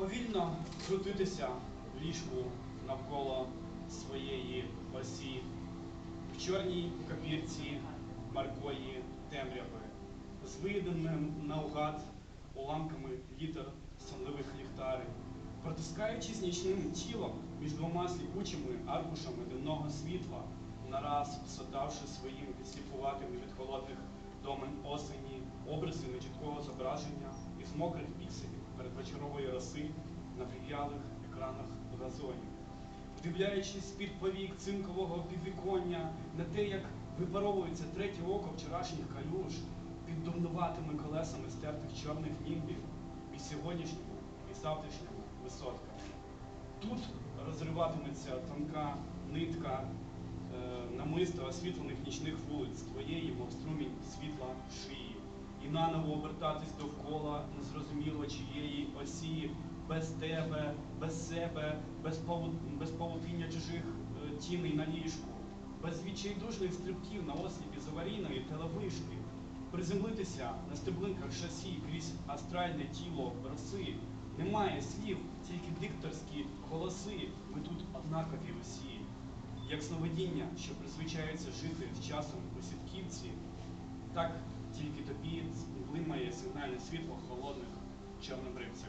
повільно крутитися в ліжку навколо своєї осі, в чорній копірці маркої темряви, з виїденим наугад уламками літер сонливих ліхтарів, протискаючись нічним тілом між двома сліпучими аркушами денного світла, нараз всотавши своїм підсліпуватим від холодних домен осені образи нечіткого зображення із мокрих пікселів передвечорової роси на прив'ялих екранах газонів вдивляючись з-під повік цинкового підвіконня на те, як випаровується третє око вчорашніх калюж під дурнуватими колесами стертих чорних німбів і сьогоднішньому, і завтрашньому висотками. Тут розриватиметься тонка нитка е, намисто освітлених нічних вулиць твоєї, мов струмінь світла шиї, і наново обертатись довкола незрозуміло чиєї осі, без тебе, без себе, без, паву, без павутиння чужих е, тіней на ліжку, без відчайдушних стрибків на осліпі з аварійної телевишки, приземлитися на стеблинках шасі крізь астральне тіло роси. Немає слів, тільки дикторські голоси. Ми тут однакові усі, як сновидіння, що призвичається жити з часом у сітківці, так тільки тобі сигнальне світло холодних чорнобривців.